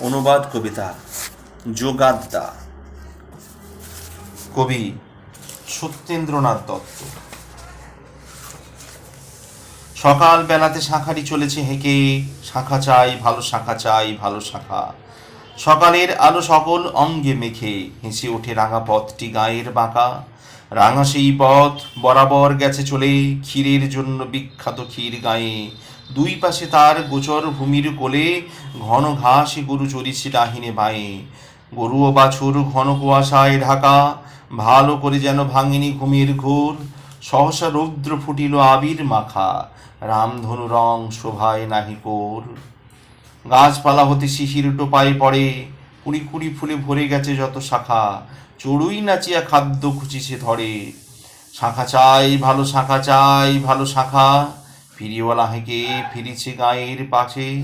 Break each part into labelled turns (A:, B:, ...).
A: অনুবাদ কবিতা যোগাদ্দা। কবি সত্যেন্দ্রনাথ দত্ত। সকাল বেলাতে শাঁখারি চলেছে হেঁকে, শাঁখা চাই, ভালো শাঁখা চাই, ভালো শাঁখা। সকালের আলো সকল অঙ্গে মেখে, হেসে ওঠে রাঙা পথটি গায়ের বাঁকা। রাঙা সেই পথ বরাবর গেছে চলে ক্ষীরের জন্য বিখ্যাত ক্ষীর গায়ে। দুই পাশে তার গোচর ভূমির কোলে ঘন ঘাস গরু চড়িছে ডাহিনে বায়ে। গরু ও বাছুর ঘন কুয়াশায় ঢাকা, ভালো করে যেন ভাঙিনি ঘুমের ঘোর। সহসা রৌদ্র ফুটিল আবির মাখা, রামধনু রং শোভায় নাহি কোর। গাছপালা হতে শিশির টোপায় পড়ে কুড়ি কুড়ি ফুলে ভরে গেছে যত শাখা। চড়ুই নাচিয়া খাদ্য খুঁচিছে ধরে। শাখা চাই, ভালো শাখা চাই, ভালো শাখা। ফিরিওয়ালা হেঁকে ফিরিছে গায়ের পাশে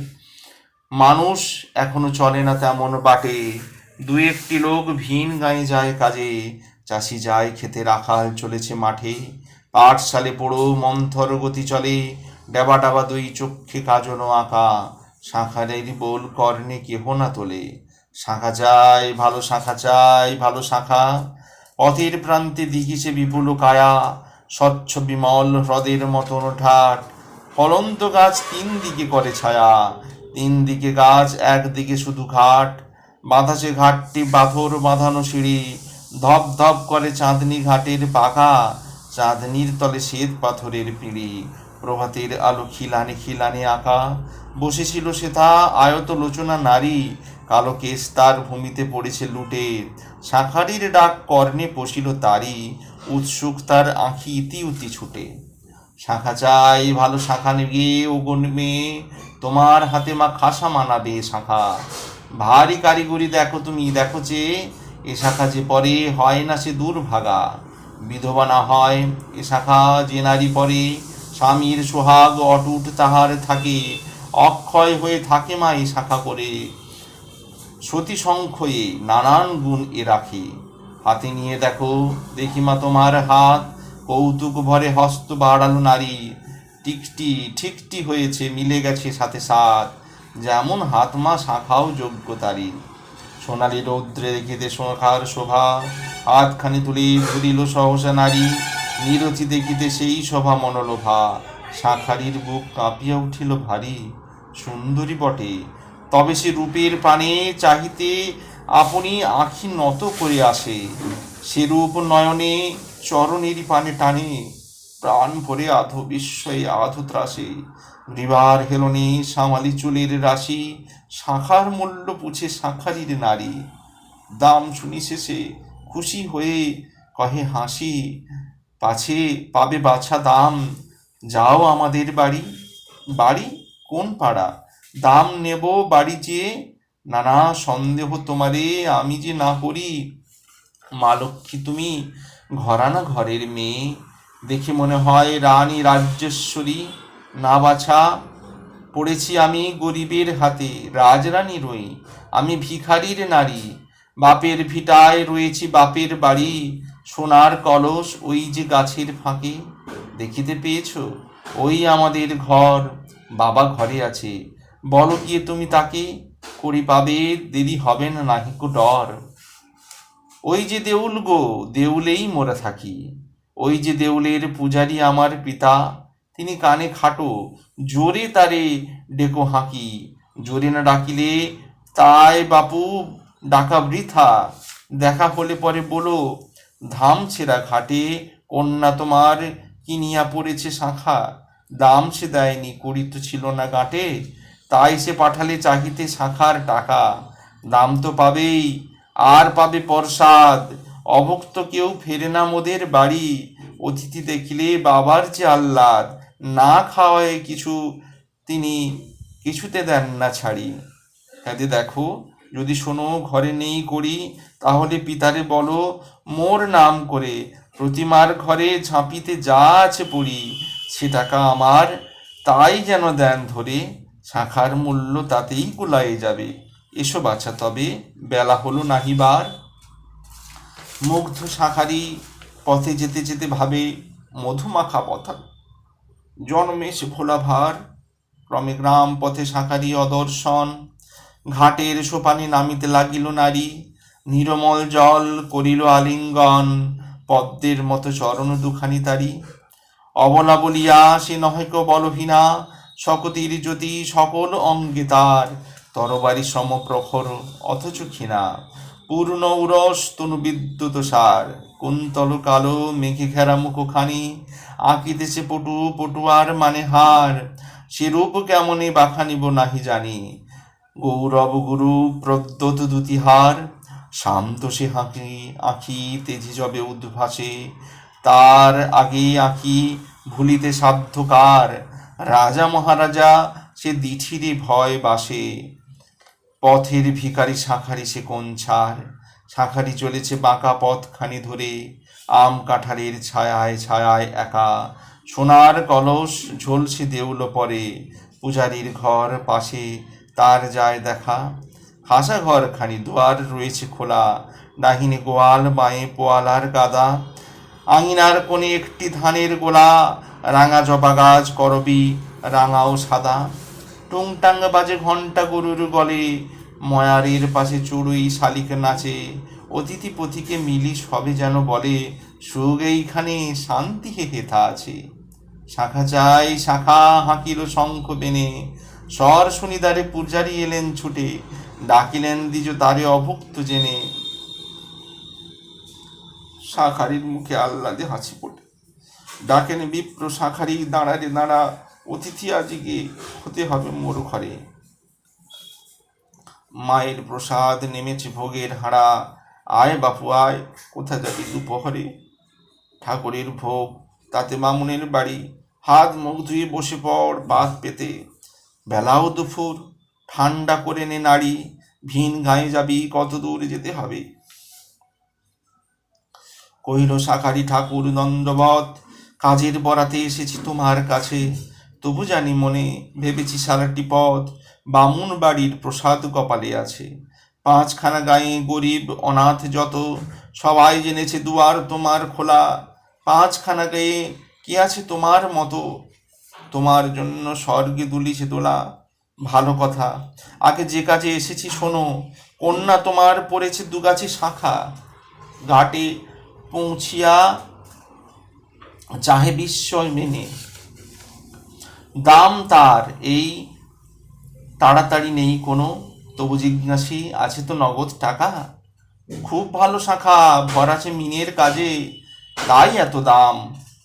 A: মানুষ এখনও চলে না তেমন বাটে। দু একটি লোক ভিন গায়ে যায় কাজে। চাষি যায় খেতে রাখাল চলেছে মাঠে। পাঠশালে পড়ো, মন্থর গতি চলে। ডাবা ডাবা দুই চক্ষে কাজনো আঁকা। শাঁখারের বোল, কর্ণে কেহ না তোলে। শাঁখা চাই, ভালো শাঁখা চাই, ভালো শাঁখা। পথের প্রান্তে দিঘিছে বিপুল কায়া, স্বচ্ছ বিমল হ্রদের মতন ঠাট। ফলন্ত গাছ তিন দিকে করে ছায়া, তিন দিকে গাছ একদিকে শুধু ঘাট। বাঁধাছে ঘাটটি পাথর বাঁধানো সিঁড়ি, ধপ ধপ করে চাঁদনি ঘাটের পাখা, চাঁদনির তলে শ্বেত পাথরের পিঁড়ি। প্রভাতের আলো খিলানে খিলানে আঁকা, বসেছিল সে তা, আয়ত লোচনা নারী কালো কেশ তার ভূমিতে পড়েছে লুটে। শাঁখারির ডাক কর্ণে পশিল তারি উৎসুক তার আঁখি ইতি উতি ছুটে। শাখা চাই, ভালো শাখা নেবে ও মেয়ে তোমার হাতে মা খাসা মানাবে শাখা। ভারী কারিগরি দেখো তুমি, দেখো যে, এ শাখা যে পরে হয় না সে দুর্ভাগা। বিধবা না হয় এ শাখা যে নারী পরে, স্বামীর সোহাগ অটুট তাহার থাকে, অক্ষয় হয়ে থাকে মা এই শাখা করে। সতী সংখ্যয়ে নানান গুণ এ রাখে। হাতে নিয়ে দেখো দেখি মা তোমার হাত, কৌতুক ভরে হস্ত বাড়ালো নারী। টিকটি ঠিকটি হয়েছে, মিলে গেছে সাথে সাথ। যেমন হাত মা শাখাও যোগ্য তারি সোনালি রৌদ্রে দেখিতে শাখার শোভা। হাতখানি তুলে ধরিল সহসা নারী। নিরতি দেখিতে সেই শোভা মনোলোভা। শাখারির বুক কাঁপিয়া উঠিল ভারী। সুন্দরী বটে। তবে সে রূপের পানে চাহিতে আপনি আখি নত করে আসে। সে রূপ নয়নে চরণেরই পানে টানে, প্রাণ ভরে আধো বিস্ময়ে আধো ত্রাসে। গ্রীবার হেলনে সামালি চুলের রাশি, শাখার মূল্য পুছে শাখারির নারী। দাম শুনি শেষে খুশি হয়ে কহে, হাসি, পাছে পাবে বাছা দাম। যাও আমাদের বাড়ি। বাড়ি কোন পাড়া? দাম নেব বাড়ি চেয়ে নানা সন্দেহ তোমারে, আমি যে না করি। মা লক্ষ্মী তুমি ঘরানা ঘরের মেয়ে। দেখে মনে হয় রানী রাজ্যেশ্বরী। না বাছা, পড়েছি আমি গরিবের হাতে। রাজরানী রই, আমি ভিখারির নারী। বাপের ভিটায় রয়েছি বাপের বাড়ি। সোনার কলস ওই যে গাছের ফাঁকে। দেখিতে পেয়েছ, ওই আমাদের ঘর। বাবা ঘরে আছে। বলো গিয়ে তুমি তাকে? করি পাবে দেরি হবে না নাহিকো ডর ওই যে দেউল গো, দেউলেই মোরা থাকি। ওই যে দেউলের পূজারি আমার পিতা, তিনি কানে খাটো, জোরে তারে ডেকো হাঁকি। জোরে না ডাকিলে তাই বাপু ডাকা বৃথা। দেখা হলে পরে বলো, ধাম ছেঁড়া ঘাটে কন্যা তোমার কিনিয়া পড়েছে শাখা। দাম সে দেয়নি করি তো ছিল না গাঁটে। তাই সে পাঠালে চাহিতে শাখার টাকা। দাম তো পাবেই, আর পাবে প্রসাদ। অভক্ত কেউ ফেরে না মোদের বাড়ি। অতিথি দেখিলে বাবার যে আহ্লাদ, না খাওয়ায় কিছু তিনি কিছুতে দেন না ছাড়ি। কাজে দেখো, যদি শোনো, ঘরে নেই করি তাহলে পিতারে বলো, মোর নাম করে প্রতিমার ঘরে ঝাঁপিতে যা আছে পড়ি, সে টাকা আমার, তাই যেন দেন ধরে। শাখার মূল্য তাতেই কুলায়ে যাবে। এসো বাছা, তবে বেলা হলো নাহিবার। মুগ্ধ শাখারি পথে যেতে যেতে ভাবে, মধুমাখা পথা। জন্মেশ ভোলা ভার ক্রমে গ্রাম পথে শাঁখারি অদর্শন। ঘাটের সোপানে নামিতে লাগিল নারী। নিরমল জল করিল আলিঙ্গন, পদ্মের মতো চরণ দুখানি তারি। অবলা বলিয়া, সে নহেক বলহীনা। শকতির জ্যোতি সকল অঙ্গে তার তরবারি সম প্রখর অথচ ক্ষীণা পূর্ণ উরস তনু বিদ্যুৎ সার। কুন্তল কালো মেঘে ঘেরা মুখখানি আঁকিতেছে পটু পটুয়ার মানে হার। সে রূপ কেমনে বাখানিব নাহি জানি। গৌরব গুরু প্রদ্যত দুতিহার শান্ত সে হাঁকি আঁখি তেজি জবে উদ্ভাসে। তার আগে আঁকি ভুলিতে সাধ্যকার। রাজা মহারাজা সে দিঠিরে ভয় বাসে। পথের ভিখারি শাঁখারি সে কোন ছাড়? শাঁখারি চলেছে বাঁকা পথখানি ধরে। আম কাঁঠালের ছায়ায় ছায়ায় একা। সোনার কলস ঝলসে দেউল পরে। পূজারীর ঘর পাশে তার যায় দেখা। হাসা ঘরখানি দুয়ার রয়েছে খোলা। ডাহিনে গোয়াল, বাঁয়ে পোয়ালার গাদা। আঙিনার কোণে একটি ধানের গোলা। রাঙা জবা গাছ, করবি রাঙা ও সাদা। টুংটাং বাজে ঘণ্টা গরুর গলে। ময়ারের পাশে চড়ুই শালিক নাচে। অতিথি পথিকে মিলি সবে যেন বলে, সুখ এইখানে শান্তি হেথা আছে। শাখা চাই, শাখা হাঁকিল শঙ্খ বেনে। স্বর শুনিদারে পূজারি এলেন ছুটে। ডাকিলেন দ্বিজ তারে অভুক্ত জেনে। শাখারির মুখে আহ্লাদে হাসি ফোটে। ডাকেন বিপ্র, শাখারি দাঁড়ারে দাঁড়া, অতিথি আজকে হতে হবে মোর ঘরে। মায়ের প্রসাদ নেমেছে ভোগের হাড়া, আয় বাপু, আয়, কোথা যাবি দুপহরে? ঠাকুরের ভোগ, তাতে মামুনের বাড়ি। হাত মুখ ধুয়ে বসে পড় বাদ পেতে। বেলাও দুপুর ঠান্ডা করে নে নাড়ি, ভিন গায়ে যাবি কত দূর যেতে হবে? কহিল শাখারি ঠাকুর দণ্ডবত কাজের বরাতে এসেছি তোমার কাছে। তবু জানি মনে, ভেবেছি সারাটি পথ বামুন বাড়ির প্রসাদ কপালে আছে। পাঁচখানা গায়ে গরিব অনাথ যত, সবাই জেনেছে দুয়ার তোমার খোলা। পাঁচখানা গায়ে কি আছে তোমার মতো? তোমার জন্য স্বর্গে দুলিছে দোলা। ভালো কথা, আগে যে কাজে এসেছি শোনো। কন্যা তোমার পড়েছে দুগাছি শাখা। ঘাটে পৌঁছিয়া চাহে বিস্ময় মেনে। দাম তার, এই তাড়াতাড়ি নেই কোনো। তবু জিজ্ঞাসী, আছে তো নগদ টাকা? খুব ভালো শাখা, ভর আছে মিনের কাজে। তাই এত দাম,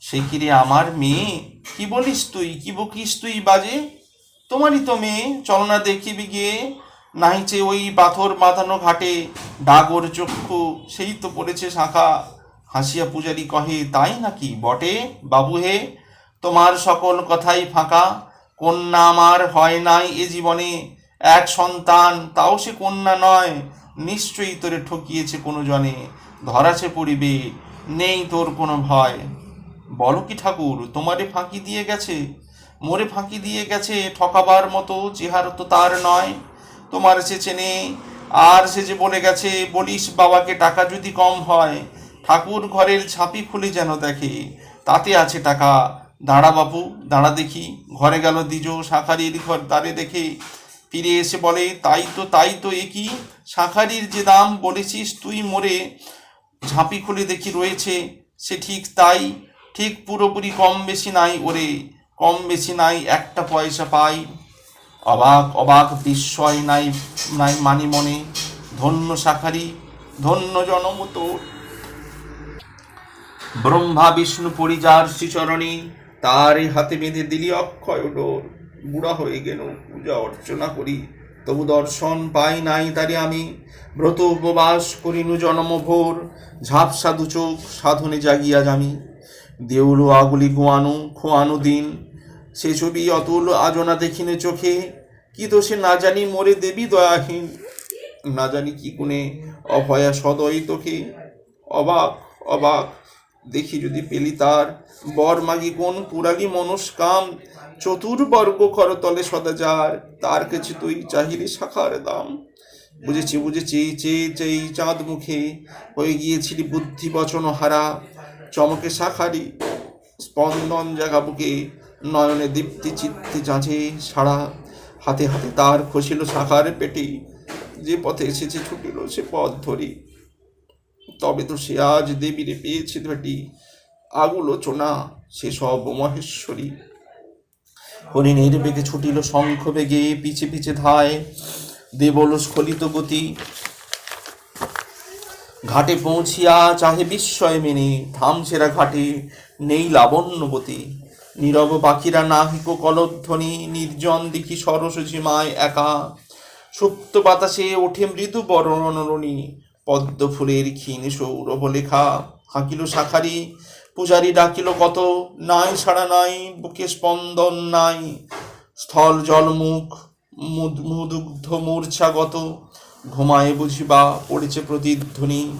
A: সে কিরে আমার মেয়ে? কি বলিস তুই, কি বকিস তুই বাজে? তোমারই তো মেয়ে, চল না দেখিবি গিয়ে। নাহিছে ওই পাথর বাঁধানো ঘাটে, ডাগর চক্ষু, সেই তো পড়েছে শাখা। হাসিয়া পূজারি কহে, তাই নাকি? বটে? বাবু হে, তোমার সকল কথাই ফাঁকা। কন্যা আমার হয় নাই এ জীবনে। এক সন্তান, তাও সে কন্যা নয়। নিশ্চয়ই তোরে ঠকিয়েছে কোনো জনে ধরাছে পড়িবে, নেই তোর কোনো ভয়। বলো কি ঠাকুর, তোমারে ফাঁকি দিয়ে গেছে? মোরে ফাঁকি দিয়ে গেছে ঠকাবার মতো, চেহার তো তার নয়। তোমার সে চেনে, আর সে যে বলে গেছে, বলিস বাবাকে টাকা যদি কম হয়। ঠাকুর ঘরের ছাপি খুলে যেন দেখে। তাতে আছে টাকা। দাঁড়া বাপু, দাঁড়া দেখি। ঘরে গেল দ্বিজ শাঁখারির ঘর দ্বারে দেখে। ফিরে এসে বলে, তাই তো তাই তো এ কি? শাঁখারির যে দাম বলেছিস তুই মোরে। ঝাঁপি খুলে দেখি রয়েছে, সে ঠিক তাই। ঠিক পুরোপুরি কম বেশি নাই ওরে। কম বেশি নাই একটা পয়সা পাই। অবাক অবাক বিস্ময় নাই নাই মানি মনে। ধন্য শাখারি, ধন্য জনম তোর। ব্রহ্মা বিষ্ণু পরিজার শ্রীচরণী তার হাতে বেঁধে দিলি অক্ষয় ডোর বুড়া হয়ে গেল, পূজা অর্চনা করি। তবু দর্শন পাই নাই তারে আমি। ব্রত উপবাস করিনু জনম ভোর। ঝাপসা দু চোখ সাধনে জাগিয়া জামি দেউলো আগুলি গোয়ানো, খোয়ানো দিন। সে ছবি অতুল আজনা দেখিনে চোখে। কি তো সে না জানি মোরে দেবী দয়াহীন। না জানি কি গুণে অভয়া সদয় তোকে। অবাক অবাক দেখি যদি পেলি তার। বর মাগি কোন পুরালি মনস্কাম, চতুর্বর্গ করতলে সদাচার। তার কাছে তুই চাহিলি শাখার দাম। বুঝেছি বুঝেছি চেয়ে চেয়ে চাঁদ মুখে হয়ে গিয়েছিলি বুদ্ধি বচন হারা। চমকে শাখারি, স্পন্দন জাগা বুকে নয়নে দীপ্তি চিত্তে যাঁচে সারা হাতে হাতে তার খসিল শাখার পেটে, যে পথে এসেছে ছুটিল সে পথ ধরি। তবে তো সে আজ দেবীরে পেয়েছে ধেটি আগুলোচনা সে সব মহেশ্বরী। হরিণের বেগে ছুটিল শঙ্খ বেগে, পিছে পিছে ধায় দেবল স্খলিত গতি। ঘাটে পৌঁছিয়া চাহে বিস্ময় মেনে, থামছেরা ঘাটে নেই লাবণ্যবতী নীরব পাখিরা নাহিক কলধ্বনি, নির্জন দেখি সরস ঝিমায় একা। সুপ্ত বাতাসে ওঠে মৃদু বরণরণী পদ্ম ফুলের ক্ষীণ সৌরভ লেখা হাঁকিল শাখারি, পূজারি ডাকিল কত? নাই ছাড়া নাই, বুকে স্পন্দন নাই। স্থল জলমুখ, মুদ- মুদুগ্ধ মূর্ছাগত ঘুমায় বুঝিবা পড়েছে প্রতিধ্বনি।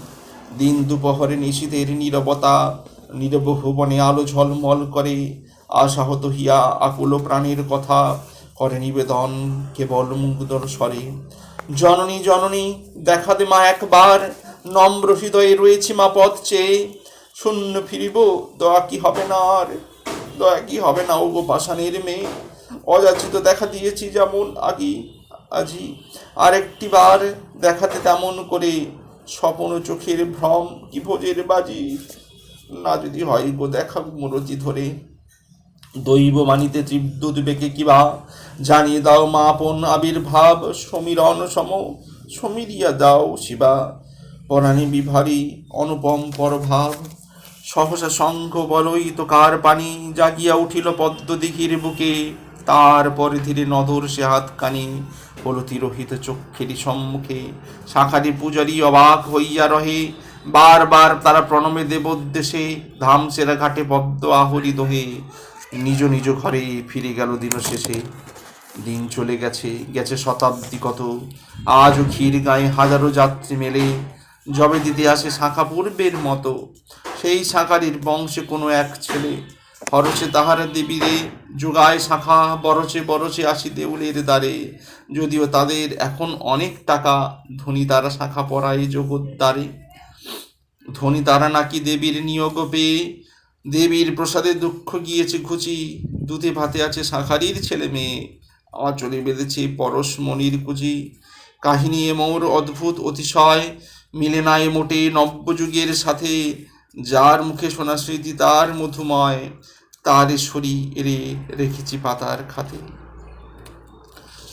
A: দিন দুপহরে নিশীতের নীরবতা নীরব ভুবনে আলো ঝলমল করে। আশাহত হিয়া আকুল প্রাণের কথা, করে নিবেদন কেবল মুগ্ধর স্বরে। জননী জননী দেখা দে মা একবার। নম্র হৃদয়ে রয়েছে মা পথ চেয়ে। শূন্য ফিরিব, দয়া কি হবে না আর? দয়া কি হবে না ও গো পাষাণের মেয়ে? অযাচিত দেখা দিয়েছি যেমন আগি আজি। আরেকটি বার দেখাতে তেমন করে স্বপন চোখের ভ্রম কি ভোজের বাজি? না যদি হয় গো দেখা মুরতি ধরে। দৈব মানিতে তীব্র উদ্বেগে কিবা জানিয়ে দাও মা আপন আবির্ভাব, সমীরণ সম, সমীরিয়া দাও শিবা। পরাণী বিভারী অনুপম পরভাব, সহসা শঙ্খ বলই তো কার পানি জাগিয়া উঠিল পদ্ম দিঘির বুকে তারপরে ধীরে নদর সে হাতকানি হলো তিরোহিত চক্ষেরই সম্মুখে। শাখারি পূজারি অবাক হইয়া রহে, বারবার তারা প্রণমে দেবোদ্দেশে ধামসেরা ঘাটে পদ্ম আহরি দোহে নিজ নিজ ঘরে ফিরে গেল দিন শেষে। দিন চলে গেছে গেছে শতাব্দী কত। আজও ক্ষীর গায়ে হাজারো যাত্রী মেলে। জবে দিতে আসে শাখা পূর্বের মতো। সেই শাখারির বংশে কোনো এক ছেলে। হরসে তাহারা দেবীরে যোগায় শাখা, বরচে বরচে আসি দেউলের দ্বারে। যদিও তাদের এখন অনেক টাকা, ধনী তারা শাখা পড়ায় জগৎ দ্বারে। ধনী তারা নাকি দেবীর নিয়োগ পেয়ে দেবীর প্রসাদে দুঃখ গিয়েছে ঘুচি দুধে ভাতে আছে শাখারির ছেলে মেয়ে। আঁচলে বেঁধেছে পরশ মনির কুচি। কাহিনী এ মোর অদ্ভুত অতিশয়, মিলে নাই মোটে নব্যযুগের সাথে। যার মুখে শোনা স্মৃতি, তার মধুময়, তার সরি এরে রেখেছি পাতার খাতে।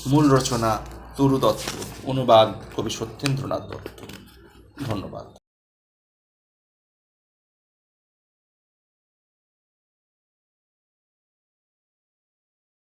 A: মূল রচনা তরু দত্ত অনুবাদ, কবি সত্যেন্দ্রনাথ দত্ত। ধন্যবাদ।